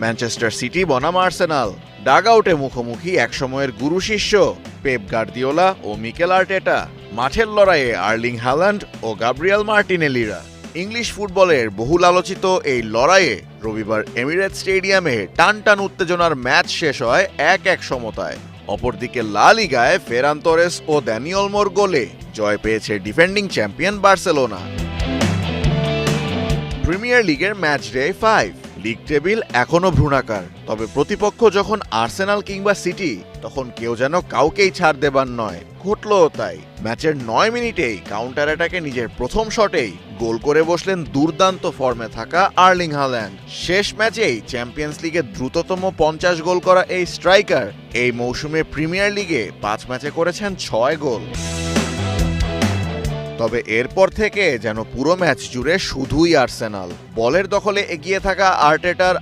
Manchester City, বনাম Arsenal. ডাগ আউটে মুখোমুখি একসময়ের গুরু শিষ্য, পেপ গার্দিওলা ও মিকেল আর্টেটা। মাঠের লড়াইয়ে আর্লিং হ্যালান্ড ও গাব্রিয়াল মার্টিনেলিরা। ইংলিশ ফুটবলের বহুল আলোচিত এই লড়াইয়ে রবিবার এমিরেট স্টেডিয়ামে টান টান উত্তেজনার ম্যাচ শেষ হয় এক এক সমতায়। অপরদিকে লা লিগায় ফেরান তোরেস ও ড্যানিয়ল মোর গোলে জয় পেয়েছে ডিফেন্ডিং চ্যাম্পিয়ন বার্সেলোনা। প্রিমিয়ার লিগের match day five. League table এখনও ভ্রূণাকার। তবে প্রতিপক্ষ যখন আর্সেনাল কিংবা সিটি, তখন কেউ যেন কাউকেই ছাড় দেবার নয়। ঘটলো তাই। ম্যাচের নয় মিনিটেই কাউন্টার অ্যাটাকে নিজের প্রথম শটেই গোল করে বসলেন দুর্দান্ত ফর্মে থাকা আর্লিং হাল্যান্ড। শেষ ম্যাচেই চ্যাম্পিয়ন্স লিগে দ্রুততম পঞ্চাশ গোল করা এই স্ট্রাইকার এই মৌসুমে প্রিমিয়ার লিগে পাঁচ ম্যাচে করেছেন ছয় গোল। তবে এরপর থেকে যেন পুরো ম্যাচ জুড়ে শুধুই আর্সেনাল। বলের দখলে এগিয়ে থাকা আর্টেটার